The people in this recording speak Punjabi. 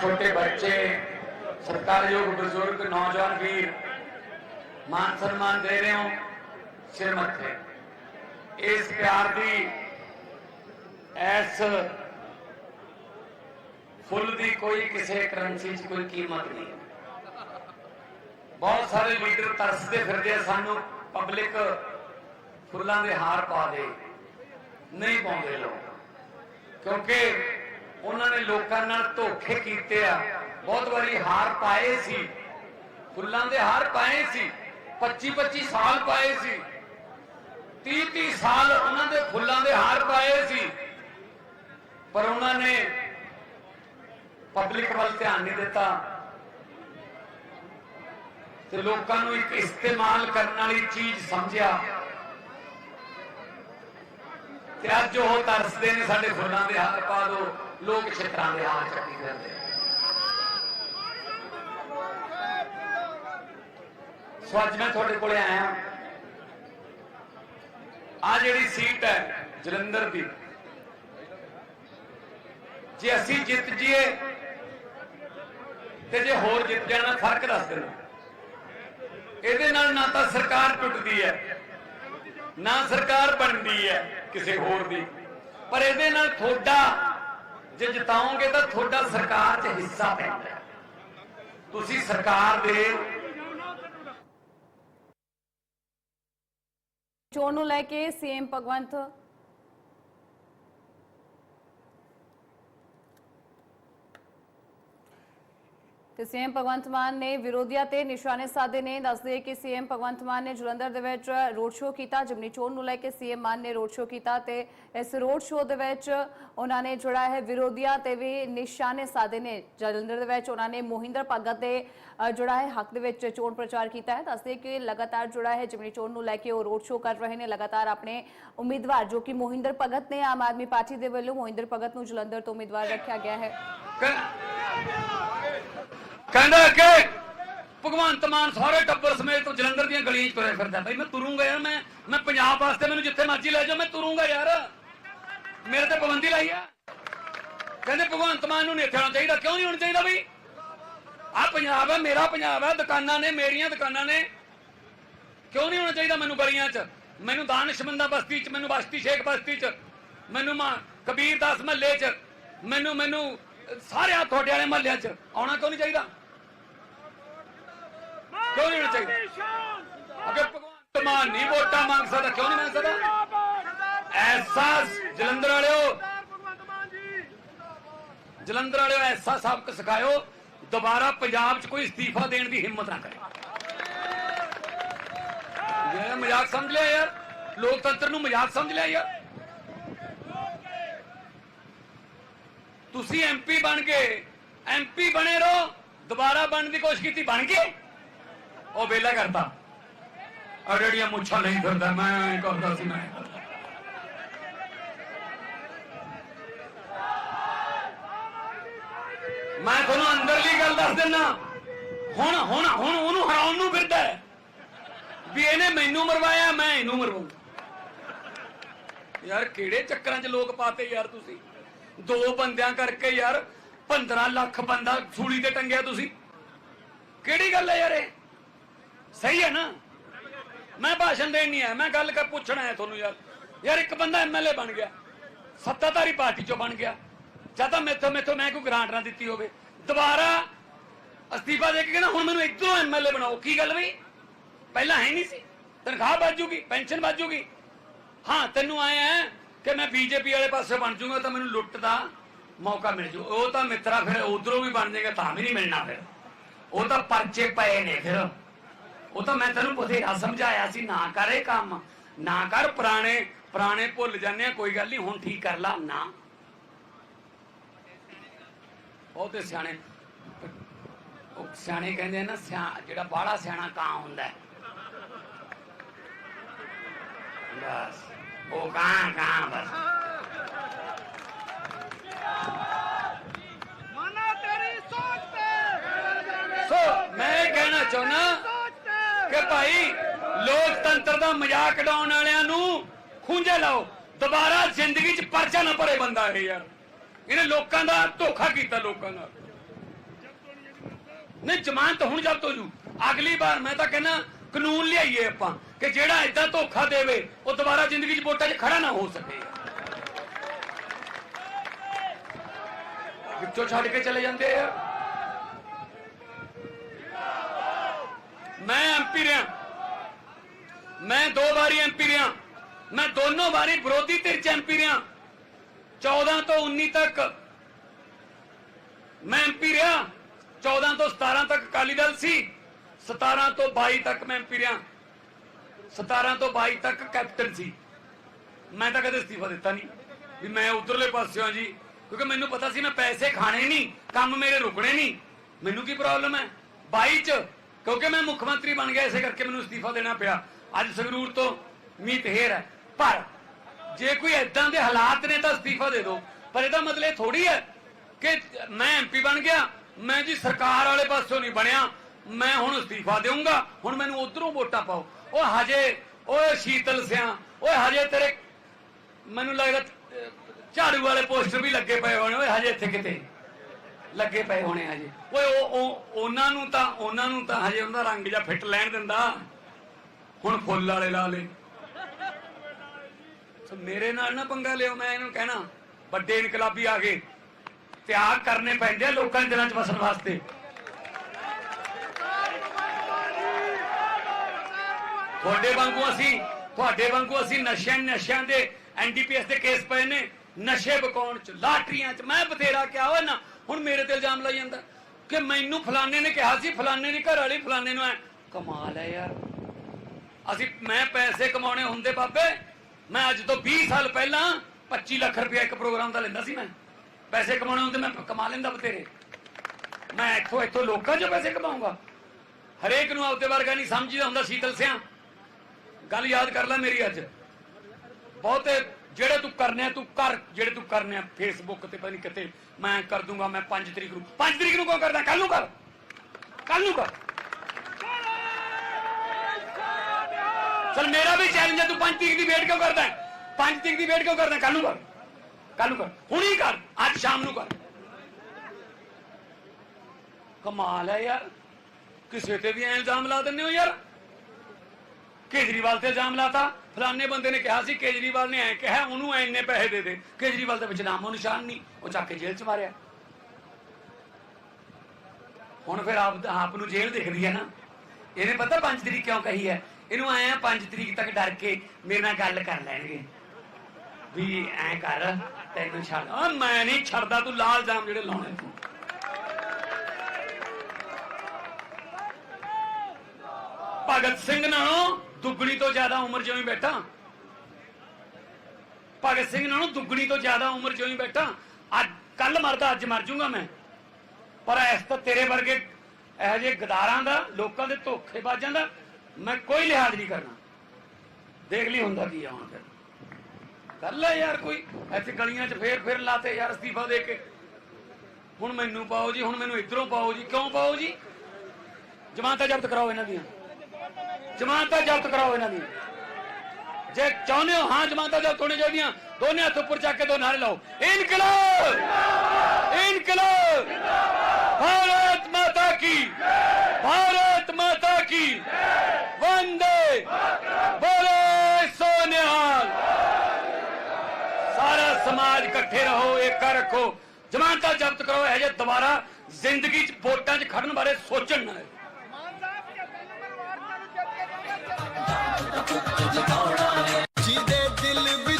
ਛੋਟੇ ਬੱਚੇ ਸਤਿਕਾਰਯੋਗ ਬਜ਼ੁਰਗ, ਨੌਜਵਾਨ ਵੀਰ, ਮਾਨ ਸਨਮਾਨ ਦੇ ਰਹੇ ਹੋ, ਸਿਰ ਮੱਥੇ। ਇਸ ਪਿਆਰ ਦੀ ਐਸ ਫੁੱਲ ਦੀ ਕੋਈ ਕਿਸੇ ਕਰੰਸੀ 'ਚ ਕੋਈ ਕੀਮਤ ਨਹੀਂ ਬਹੁਤ ਸਾਰੇ ਲੀਡਰ ਤਰਸਦੇ ਫਿਰਦੇ ਆ ਸਾਨੂੰ, ਪਬਲਿਕ ਫੁੱਲਾਂ ਦੇ ਹਾਰ ਪਾ ਦੇ, ਨਹੀਂ ਪਾਉਂਦੇ ਲੋਕ। ਕਿਉਂਕਿ ਉਹਨਾਂ ਨੇ ਲੋਕਾਂ ਨਾਲ ਧੋਖੇ ਕੀਤੇ ਆ। ਬਹੁਤ ਵਾਰੀ ਹਾਰ ਪਾਏ ਸੀ। ਫੁੱਲਾਂ ਦੇ ਹਾਰ ਪਾਏ ਸੀ। 25 25 ਸਾਲ ਪਾਏ ਸੀ। 30 30 ਸਾਲ ਉਹਨਾਂ ਦੇ ਫੁੱਲਾਂ ਦੇ ਹਾਰ ਪਾਏ ਸੀ। ਪਰ ਉਹਨਾਂ ਨੇ ਪਬਲਿਕ ਵੱਲ ਧਿਆਨ ਨਹੀਂ ਦਿੱਤਾ। ਤੇ ਲੋਕਾਂ ਨੂੰ ਇੱਕ ਇਸਤੇਮਾਲ ਕਰਨ ਵਾਲੀ ਚੀਜ਼ ਸਮਝਿਆ। ਤੇ ਅੱਜ ਉਹ ਤਰਸਦੇ ਨੇ ਸਾਡੇ ਫੁੱਲਾਂ ਦੇ ਹਾਰ ਪਾ ਦੋ। ਲੋਕ ਛਿੱਤਰਾਂ ਦੇ ਹਾਰ ਚੱਕੀ ਫਿਰਦੇ ਸੋ ਅੱਜ ਮੈਂ ਤੁਹਾਡੇ ਕੋਲੇ ਆਇਆ। ਆ ਜਿਹੜੀ ਸੀਟ ਹੈ, ਜਲੰਧਰ ਦੀ, ਜੇ ਅਸੀਂ ਜਿੱਤ ਜੀਏ ਤੇ ਜੇ ਹੋਰ ਜਿੱਤ ਜਾਣਾ ਫ਼ਰਕ ਦੱਸ ਦੇਣਾ ਇਹਦੇ ਨਾਲ ਨਾ ਤਾਂ ਸਰਕਾਰ ਟੁੱਟਦੀ ਹੈ ਨਾ ਸਰਕਾਰ ਬਣਦੀ ਹੈ ਕਿਸੇ ਹੋਰ ਦੀ। ਪਰ ਇਹਦੇ ਨਾਲ ਤੁਹਾਡਾ, ਜੇ ਜਿਤਾਓਗੇ ਤਾਂ ਤੁਹਾਡਾ ਸਰਕਾਰ 'ਚ ਹਿੱਸਾ ਪੈਂਦਾ ਤੁਸੀਂ ਸਰਕਾਰ ਦੇ ਚੋਣ ਨੂੰ ਲੈ ਕੇ ਸੀਐਮ ਭਗਵੰਤ ਤੇ ਸੀਐਮ ਭਗਵੰਤ ਮਾਨ ਨੇ ਵਿਰੋਧੀਆਂ ਤੇ ਨਿਸ਼ਾਨੇ ਸਾਧੇ ਨੇ। ਦੱਸਦੇ ਕਿ ਸੀਐਮ ਭਗਵੰਤ ਮਾਨ ਨੇ ਜਲੰਧਰ ਦੇ ਵਿੱਚ ਰੋਡ ਸ਼ੋਅ ਕੀਤਾ, ਜਿਮਨੀ ਚੋਣ ਨੂੰ ਲੈ ਕੇ ਸੀਐਮ ਮਾਨ ਨੇ ਰੋਡ ਸ਼ੋਅ ਕੀਤਾ ਤੇ ਇਸ ਰੋਡ ਸ਼ੋਅ ਦੇ ਵਿੱਚ ਉਹਨਾਂ ਨੇ ਜਿਹੜਾ ਹੈ ਵਿਰੋਧੀਆਂ ਤੇ ਵੀ ਨਿਸ਼ਾਨੇ ਸਾਧੇ ਨੇ। ਜਲੰਧਰ ਦੇ ਵਿੱਚ ਉਹਨਾਂ ਨੇ ਮੋਹਿੰਦਰ ਭਗਤ ਦੇ ਜਿਹੜਾ ਹੈ, ਹੱਕ ਦੇ ਵਿੱਚ ਚੋਣ ਪ੍ਰਚਾਰ ਕੀਤਾ ਹੈ। ਦੱਸਦੇ ਕਿ ਲਗਾਤਾਰ ਜਿਹੜਾ ਹੈ ਜਿਮਨੀ ਚੋਣ ਨੂੰ ਲੈ ਕੇ ਉਹ ਰੋਡ ਸ਼ੋਅ ਕਰ ਰਹੇ ਨੇ। ਲਗਾਤਾਰ ਆਪਣੇ ਉਮੀਦਵਾਰ ਜੋ ਕਿ ਮੋਹਿੰਦਰ ਭਗਤ ਨੇ ਆਮ ਆਦਮੀ ਪਾਰਟੀ ਦੇ ਵੱਲੋਂ ਮੋਹਿੰਦਰ ਭਗਤ ਨੂੰ ਜਲੰਧਰ ਤੋਂ ਉਮੀਦਵਾਰ ਰੱਖਿਆ ਗਿਆ ਹੈ। ਕਹਿੰਦਾ ਕਿ ਭਗਵੰਤ ਮਾਨ ਸਾਰੇ ਟੱਬਰ ਸਮੇਤ ਜਲੰਧਰ ਦੀਆਂ ਗਲੀਆਂ 'ਚ ਤੁਰਿਆ ਫਿਰਦਾ। ਬਈ ਮੈਂ ਤੁਰੂੰਗਾ ਯਾਰ, ਮੈਂ ਮੈਂ ਪੰਜਾਬ ਵਾਸਤੇ ਮੈਨੂੰ ਜਿੱਥੇ ਮਰਜ਼ੀ ਲੈ ਜਾਓ, ਮੈਂ ਤੁਰੂੰਗਾ ਯਾਰ। ਮੇਰੇ ਤੇ ਪਾਬੰਦੀ ਲਾਈ ਆ। ਕਹਿੰਦੇ ਭਗਵੰਤ ਮਾਨ ਨੂੰ ਨਹੀਂ ਇੱਥੇ ਆਉਣਾ ਚਾਹੀਦਾ। ਕਿਉਂ ਨਹੀਂ ਹੋਣਾ ਚਾਹੀਦਾ ਬਈ? ਆ ਪੰਜਾਬ ਹੈ, ਮੇਰਾ ਪੰਜਾਬ ਹੈ, ਦੁਕਾਨਾਂ ਨੇ, ਮੇਰੀਆਂ ਦੁਕਾਨਾਂ ਨੇ। ਕਿਉਂ ਨਹੀਂ ਹੋਣਾ ਚਾਹੀਦਾ ਮੈਨੂੰ ਗਲੀਆਂ 'ਚ? ਮੈਨੂੰ ਦਾਨਿਸ਼ਮੰਦਾ ਬਸਤੀ 'ਚ, ਮੈਨੂੰ ਬਸਤੀ ਸ਼ੇਖ ਬਸਤੀ 'ਚ, ਮੈਨੂੰ ਮਾਂ ਕਬੀਰ ਦਾਸ ਮਹੱਲੇ 'ਚ, ਮੈਨੂੰ ਮੈਨੂੰ ਸਾਰਿਆਂ ਤੁਹਾਡੇ ਵਾਲੇ ਮਹੱਲਿਆਂ 'ਚ ਆਉਣਾ ਕਿਉਂ ਨਹੀਂ ਚਾਹੀਦਾ? ਕਿਉਂ ਨਹੀਂ ਹੋਣਾ ਚਾਹੀਦਾ ਅਗਰ ਭਗਵੰਤ ਮਾਨ ਨਹੀਂ ਵੋਟਾਂ ਮੰਗ ਸਕਦਾ, ਕਿਉਂ ਨਹੀਂ ਮੰਗ ਸਕਦਾ? ਐਸਾ ਜਲੰਧਰ ਵਾਲਿਓ ਜਲੰਧਰ ਵਾਲਿਓ ਐਸਾ ਸਬਕ ਸਿਖਾਇਓ, ਦੁਬਾਰਾ ਪੰਜਾਬ 'ਚ ਕੋਈ ਅਸਤੀਫਾ ਦੇਣ ਦੀ ਹਿੰਮਤ ਨਾ ਕਰੇ। ਇਹ ਮਜ਼ਾਕ ਸਮਝ ਲਿਆ ਯਾਰ? ਲੋਕਤੰਤਰ ਨੂੰ ਮਜ਼ਾਕ ਸਮਝ ਲਿਆ ਯਾਰ? ਤੁਸੀਂ ਐਮਪੀ ਬਣ ਗਏ ਐਮਪੀ ਬਣੇ ਰਹੋ, ਦੁਬਾਰਾ ਬਣਨ ਦੀ ਕੋਸ਼ਿਸ਼ ਕੀਤੀ, ਬਣ ਗਏ? ਉਹ ਵੇਲਾ ਕਰਤਾ ਅੜੜੀਆਂ ਮੁੱਛਾਂ ਨਹੀਂ ਫਿਰਦਾ, ਮੈਂ ਕਰਦਾ ਸੀ ਮੈਂ। ਮੈਂ ਤੁਹਾਨੂੰ ਅੰਦਰਲੀ ਗੱਲ ਦੱਸ ਦਿੰਦਾ ਹੁਣ ਹੁਣ ਹੁਣ ਉਹਨੂੰ ਹਰਾਉਣ ਨੂੰ ਫਿਰਦਾ ਵੀ ਇਹਨੇ ਮੈਨੂੰ ਮਰਵਾਇਆ, ਮੈਂ ਇਹਨੂੰ ਮਰਵਾਉਂ। ਯਾਰ, ਕਿਹੜੇ ਚੱਕਰਾਂ 'ਚ ਲੋਕ ਪਾਤੇ ਯਾਰ ਤੁਸੀਂ? ਦੋ ਬੰਦਿਆਂ ਕਰਕੇ ਯਾਰ 15 ਲੱਖ ਬੰਦਾ ਸੂਲੀ ਤੇ ਟੰਗਿਆ ਤੁਸੀਂ। ਕਿਹੜੀ ਗੱਲ ਹੈ ਯਾਰ ਇਹ? ਸਹੀ ਹੈ ਨਾ? ਮੈਂ ਭਾਸ਼ਣ ਦੇਣ ਨਹੀਂ ਆਇਆ, ਮੈਂ ਗੱਲ ਕਰ ਪੁੱਛਣਾ ਹੈ ਤੁਹਾਨੂੰ ਯਾਰ। ਯਾਰ ਇੱਕ ਬੰਦਾ ਐਮਐਲਏ ਬਣ ਗਿਆ, ਸੱਤਾਧਾਰੀ ਪਾਰਟੀ ਚੋਂ ਬਣ ਗਿਆ। ਜਾਂ ਤਾਂ ਮੈਥੋਂ ਮੈਥੋਂ ਮੈਂ ਕੋਈ ਗ੍ਰਾਂਟ ਨਾ ਦਿੱਤੀ ਹੋਵੇ। ਦੁਬਾਰਾ ਅਸਤੀਫਾ ਦੇ ਕੇ ਕਹਿੰਦਾ, ਹੁਣ ਮੈਨੂੰ ਇਧਰੋਂ ਐਮਐਲਏ ਬਣਾਓ। ਕੀ ਗੱਲ ਬਈ? ਪਹਿਲਾਂ ਹੈ ਨਹੀਂ ਸੀ। ਤਨਖਾਹ ਵੱਜੂਗੀ ਪੈਨਸ਼ਨ ਵੱਜੂਗੀ ਹਾਂ, ਤੈਨੂੰ ਆਏ ਹੈ ਕਿ ਮੈਂ ਬੀਜੇਪੀ ਵਾਲੇ ਪਾਸੇ ਬਣ ਜਾਊਂਗਾ ਤਾਂ ਮੈਨੂੰ ਲੁੱਟ ਦਾ ਮੌਕਾ ਮਿਲ ਜੂ। ਉਹ ਤਾਂ ਮਿੱਤਰਾ ਫਿਰ ਉਧਰੋਂ ਵੀ ਬਣ ਜਾਏਗਾ, ਤਾਂ ਵੀ ਨਹੀਂ ਮਿਲਣਾ ਫਿਰ। ਉਹ ਤਾਂ ਪਰਚੇ ਪਏ ਨੇ ਫਿਰ। ਉਹ ਤਾਂ ਮੈਂ ਤੈਨੂੰ ਬਥੇਰਾ ਸਮਝਾਇਆ ਸੀ ਨਾ ਕਰ ਇਹ ਕੰਮ ਨਾ ਕਰ ਪੁਰਾਣੇ ਪੁਰਾਣੇ ਭੁੱਲ ਜਾਂਦੇ ਆ ਕੋਈ ਗੱਲ ਨਹੀਂ ਹੁਣ ਠੀਕ ਕਰ ਲਾ ਨਾ। ਬਹੁਤੇ ਸਿਆਣੇ ਉਹ ਸਿਆਣੇ ਕਹਿੰਦੇ ਆ ਨਾ ਸਿਆ ਜਿਹੜਾ ਬਾਹਲਾ ਸਿਆਣਾ ਕਾਂ ਹੁੰਦਾ ਬਸ ਉਹ ਕਾਂ ਕਾਂ ਬਸ। ਮਾਨਾ ਤੇਰੀ ਸੋਚ ਤੇ। ਸੋ ਮੈਂ ਇਹ ਕਹਿਣਾ ਚਾਹੁੰਦਾ ਸੋਚ ਤੇ ਕਿ ਭਾਈ। ਲੋਕਤੰਤਰ ਦਾ ਮਜ਼ਾਕ ਉਡਾਉਣ ਵਾਲਿਆਂ ਨੂੰ ਖੂੰਜੇ ਲਾਓ। ਦੁਬਾਰਾ ਜ਼ਿੰਦਗੀ 'ਚ ਪਰਚਾ ਨਾ ਭਰੇ ਬੰਦਾ ਇਹ ਯਾਰ। ਇਹਨੇ ਲੋਕਾਂ ਦਾ ਧੋਖਾ ਕੀਤਾ ਲੋਕਾਂ ਨਾਲ। ਨਹੀਂ, ਜ਼ਮਾਨਤ ਹੁਣ ਜਦ ਤੋਂ ਜੂ। ਅਗਲੀ ਵਾਰ ਮੈਂ ਤਾਂ ਕਹਿੰਦਾ, ਕਾਨੂੰਨ ਲਿਆਈਏ ਆਪਾਂ ਕਿ ਜਿਹੜਾ ਇਦਾਂ ਧੋਖਾ ਦੇਵੇ, ਉਹ ਦੁਬਾਰਾ ਜ਼ਿੰਦਗੀ 'ਚ ਵੋਟਾਂ 'ਚ ਖੜਾ ਨਾ ਹੋ ਸਕੇ। ਵਿੱਚੋਂ ਛੱਡ ਕੇ ਚਲੇ ਜਾਂਦੇ ਆ। ਮੈਂ ਐਮਪੀ ਰਿਹਾ। ਮੈਂ ਦੋ ਵਾਰੀ ਐਮਪੀ ਰਿਹਾ। ਮੈਂ ਦੋਨੋਂ ਵਾਰੀ ਵਿਰੋਧੀ ਧਿਰ ਚ ਐਮਪੀ ਰਿਹਾ। 14 ਤੋਂ 19 ਤੱਕ ਮੈਂ ਐਮਪੀ ਰਿਹਾ। 14 ਤੋਂ 17 ਤੱਕ ਅਕਾਲੀ ਦਲ ਸੀ। 17 ਤੋਂ 22 ਤੱਕ ਮੈਂ ਐਮਪੀ ਰਿਹਾ। 17 ਤੋਂ 22 ਤੱਕ ਕੈਪਟਨ ਸੀ। ਮੈਂ ਤਾਂ ਕਦੇ ਅਸਤੀਫਾ ਦਿੱਤਾ ਨਹੀਂ। ਵੀ ਮੈਂ ਉਧਰਲੇ ਪਾਸਿਓਂ ਜੀ। ਕਿਉਂਕਿ ਮੈਨੂੰ ਪਤਾ ਸੀ ਮੈਂ ਪੈਸੇ ਖਾਣੇ ਨਹੀਂ। ਕੰਮ ਮੇਰੇ ਰੁਕਣੇ ਨਹੀਂ। ਮੈਨੂੰ ਕੀ ਪ੍ਰੋਬਲਮ ਹੈ? 22 ਚ ਕਿਉਂਕਿ ਮੈਂ ਮੁੱਖ ਮੰਤਰੀ ਬਣ ਗਿਆ, ਇਸੇ ਕਰਕੇ ਮੈਨੂੰ ਅਸਤੀਫਾ ਦੇਣਾ ਪਿਆ। ਅੱਜ ਸੰਗਰੂਰ ਤੋਂ ਮੀਤ ਹੇਰ ਹੈ। ਪਰ ਜੇ ਕੋਈ ਐਦਾਂ ਦੇ ਹਾਲਾਤ ਨੇ ਤਾਂ ਅਸਤੀਫਾ ਦੇ ਦਿਓ। ਪਰ ਇਹਦਾ ਮਤਲਬ ਇਹ ਥੋੜੀ ਹੈ ਕਿ ਮੈਂ ਐਮਪੀ ਬਣ ਗਿਆ, ਮੈਂ ਜੀ ਸਰਕਾਰ ਵਾਲੇ ਪਾਸੋਂ ਨਹੀਂ ਬਣਿਆ, ਮੈਂ ਹੁਣ ਅਸਤੀਫਾ ਦੇਵਾਂਗਾ ਹੁਣ ਮੈਨੂੰ ਉਧਰੋਂ ਵੋਟਾਂ ਪਾਓ। ਉਹ ਹਜੇ ਓਏ ਸ਼ੀਤਲ ਸਿਆ ਓਏ ਹਜੇ ਤੇਰੇ, ਮੈਨੂੰ ਲੱਗਦਾ ਝਾੜੂ ਵਾਲੇ ਪੋਸਟਰ ਵੀ ਲੱਗੇ ਪਏ ਹੋਣੇ ਓਏ ਹਜੇ ਇੱਥੇ ਕਿਤੇ। ਲੱਗੇ ਪਏ ਹੋਣੇ ਹਜੇ। ਓਏ, ਉਹ, ਉਹ- ਉਹਨਾਂ ਨੂੰ ਤਾਂ, ਉਹਨਾਂ ਨੂੰ ਤਾਂ ਹਜੇ ਉਹਦਾ ਰੰਗ ਜਾਂ ਫਿੱਟ ਲੈਣ ਦਿੰਦਾ। ਹੁਣ ਫੁੱਲ ਵਾਲੇ ਲਾ ਲੇ। ਮੇਰੇ ਨਾਲ ਨਾ ਪੰਗਾ ਲਿਓ, ਮੈਂ ਇਹਨੂੰ ਕਹਿਣਾ, ਵੱਡੇ ਇਨਕਲਾਬੀ ਆ ਗਏ ਤਿਆਗ ਕਰਨੇ ਪੈਂਦੇ ਆ ਲੋਕਾਂ ਦੇ ਦਿਲਾਂ 'ਚ ਵਸਣ ਵਾਸਤੇ। ਤੁਹਾਡੇ ਵਾਂਗੂ ਅਸੀਂ, ਤੁਹਾਡੇ ਵਾਂਗੂ ਅਸੀਂ ਨਸ਼ਿਆਂ ਨਸ਼ਿਆਂ ਦੇ ਐਨਡੀਪੀਐਸ ਦੇ ਕੇਸ ਪਏ ਨੇ। ਨਸ਼ੇ ਬਕਾਉਣ ਚ, ਲਾਟਰੀਆਂ ਚ, ਮੈਂ ਬਥੇਰਾ ਕਿਹਾ ਹੋਇਆ ਨਾ ਹੁਣ ਮੇਰੇ ਤੇ ਇਲਜ਼ਾਮ ਲਾਈ ਜਾਂਦਾ ਕਿ ਮੈਨੂੰ ਫਲਾਣੇ ਨੇ ਕਿਹਾ ਸੀ, ਫਲਾਣੇ ਦੀ ਘਰ ਵਾਲੀ ਫਲਾਣੇ ਨੂੰ ਐ, ਕਮਾਲ ਹੈ ਯਾਰ। ਅਸੀਂ, ਮੈਂ ਪੈਸੇ ਕਮਾਉਣੇ ਹੁੰਦੇ ਬਾਬੇ, ਮੈਂ ਅੱਜ ਤੋਂ 20 ਸਾਲ ਪਹਿਲਾਂ 25 ਲੱਖ ਰੁਪਇਆ ਇੱਕ ਪ੍ਰੋਗਰਾਮ ਦਾ ਲੈਂਦਾ ਸੀ ਮੈਂ। ਪੈਸੇ ਕਮਾਉਣੇ ਹੁੰਦੇ, ਮੈਂ ਕਮਾ ਲੈਂਦਾ ਬਤੇਰੇ ਮੈਂ ਇੱਥੋਂ ਇੱਥੋਂ ਲੋਕਾਂ 'ਚੋਂ ਪੈਸੇ ਕਮਾਉਂਗਾ ਹਰੇਕ ਨੂੰ ਆਪਦੇ ਵਰਗਾ ਨਹੀਂ ਸਮਝੀਦਾ ਹੁੰਦਾ ਸ਼ੀਤਲ ਸਿਆ। ਗੱਲ ਯਾਦ ਕਰ ਲੈ ਮੇਰੀ ਅੱਜ। ਬਹੁਤੇ ਜਿਹੜੇ ਤੂੰ ਕਰਨੇ ਤੂੰ ਕਰ। ਜਿਹੜੇ ਤੂੰ ਕਰਨੇ ਫੇਸਬੁੱਕ ਤੇ ਪਤਾ ਨਹੀਂ ਕਿਤੇ ਮੈਂ ਕਰ ਦੂੰਗਾ, ਮੈਂ 5 ਤਰੀਕ ਨੂੰ। 5 ਤਰੀਕ ਨੂੰ ਕਿਉਂ ਕਰਦਾ? ਕੱਲ ਨੂੰ ਕਰ। ਕੱਲ ਨੂੰ ਕਰ। ਚਲ ਮੇਰਾ ਵੀ ਚੈਲੰਜ ਹੈ ਤੂੰ 5 ਤਰੀਕ ਦੀ ਵੇਟ ਕਿਉਂ ਕਰਦਾ ਹੈ? 5 ਤਰੀਕ ਦੀ ਵੇਟ ਕਿਉਂ ਕਰਦਾ ਕੱਲ ਨੂੰ ਕਰ। ਕੱਲ ਨੂੰ ਕਰ। ਹੁਣੀ ਕਰ। ਅੱਜ ਸ਼ਾਮ ਨੂੰ ਕਰ। ਕਮਾਲ ਹੈ ਯਾਰ। ਕਿਸੇ ਤੇ ਵੀ ਇਲਜ਼ਾਮ ਲਾ ਦਿੰਦੇ ਹੋ ਯਾਰ। ਕੇਜਰੀਵਾਲ ਤੇ ਇਲਜ਼ਾਮ ਲਾਤਾ। ਫਲਾਣੇ ਬੰਦੇ ਨੇ ਕਿਹਾ ਸੀ, ਕੇਜਰੀਵਾਲ ਨੇ ਐ ਕਿਹਾ, ਉਹਨੂੰ ਐ ਇੰਨੇ ਪੈਸੇ ਦੇ ਦੇ। ਕੇਜਰੀਵਾਲ ਦੇ ਵਿੱਚ ਨਾਮੋ ਨਿਸ਼ਾਨ ਨਹੀਂ, ਉਹ ਚੱਕ ਕੇ ਜੇਲ੍ਹ ਚ ਮਾਰਿਆ। ਹੁਣ ਫਿਰ ਆਪ ਆਪ ਨੂੰ ਜੇਲ੍ਹ ਦਿਖਦੀ ਹੈ ਨਾ। ਇਹਨੇ ਪਤਾ 5 ਤਰੀਕ ਕਿਉਂ ਕਹੀ ਹੈ? ਇਹਨੂੰ ਆਏ 5 ਤਰੀਕ ਤੱਕ ਡਰ ਕੇ ਮੇਰੇ ਨਾਲ ਗੱਲ ਕਰ ਲੈਣਗੇ। ਵੀ ਐ ਕਰ, ਤੈਨੂੰ ਛੱਡ ਆ ਮੈਂ ਨਹੀਂ ਛੱਡਦਾ, ਤੂੰ ਲਾਲ ਜਾਮ ਜਿਹੜੇ ਲਾਉਣੇ ਤੂੰ। ਭਗਤ ਸਿੰਘ ਨਾਲੋਂ ਦੁੱਗਣੀ ਤੋਂ ਜ਼ਿਆਦਾ ਉਮਰ ਜਿਉਂ ਹੀ ਬੈਠਾ। ਭਗਤ ਸਿੰਘ ਨਾਲੋਂ ਦੁੱਗਣੀ ਤੋਂ ਜ਼ਿਆਦਾ ਉਮਰ ਜਿਉਂ ਹੀ ਬੈਠਾ। ਅੱਜ ਕੱਲ ਮਰਦਾ, ਅੱਜ ਮਰ ਜਾਊਂਗਾ ਮੈਂ। ਪਰ ਇਸ ਤਾਂ ਤੇਰੇ ਵਰਗੇ ਇਹੋ ਜਿਹੇ ਗਦਾਰਾਂ ਦਾ, ਲੋਕਾਂ ਦੇ ਧੋਖੇਬਾਜ਼ਾਂ ਦਾ ਮੈਂ ਕੋਈ ਲਿਹਾਜ਼ ਨਹੀਂ ਕਰਨਾ। ਦੇਖ ਲਈ ਹੁੰਦਾ ਕੀ ਆ ਹੁਣ ਫਿਰ। ਕਰ ਲੈ ਯਾਰ ਕੋਈ, ਇੱਥੇ ਗਲੀਆਂ 'ਚ ਫੇਰ ਫੇਰ ਲਾਤੇ ਯਾਰ ਅਸਤੀਫਾ ਦੇ ਕੇ। ਹੁਣ ਮੈਨੂੰ ਪਾਓ ਜੀ, ਹੁਣ ਮੈਨੂੰ ਇਧਰੋਂ ਪਾਓ ਜੀ, ਕਿਉਂ ਪਾਓ ਜੀ? ਜਮਾਨਤਾਂ ਜ਼ਬਤ ਕਰਾਓ ਇਹਨਾਂ ਦੀਆਂ। ਜਮਾਨਤਾਂ ਜ਼ਬਤ ਕਰਾਓ ਇਹਨਾਂ ਦੀ। ਜੇ ਚਾਹੁੰਦੇ ਹੋ, ਹਾਂ, ਜਮਾਨਤਾਂ ਜ਼ਬਤ ਹੋਣੀ ਚਾਹੀਦੀਆਂ। ਦੋਨੇ ਹੱਥ ਉੱਪਰ ਚੱਕ ਕੇ ਦੋ ਨਾਰੇ ਲਾਓ। ਇਨਕਲਾਬ! ਇਨਕਲਾਬ! ਭਾਰਤ ਮਾਤਾ ਕੀ? ਭਾਰਤ ਮਾਤਾ ਕੀ? ਵੰਦੇ ਬੋਲੇ ਸੋਨਿਹਾਲ। ਸਾਰਾ ਸਮਾਜ ਇਕੱਠੇ ਰਹੋ ਇੱਕ ਰੱਖੋ। ਜਮਾਨਤਾਂ ਜ਼ਬਤ ਕਰੋ, ਇਹ ਜੇ ਦੁਬਾਰਾ ਜ਼ਿੰਦਗੀ 'ਚ ਵੋਟਾਂ 'ਚ ਖੜਨ ਬਾਰੇ ਸੋਚਣ ਨਾ। ਜਿਹਦੇ ਦਿਲ ਵਿੱਚ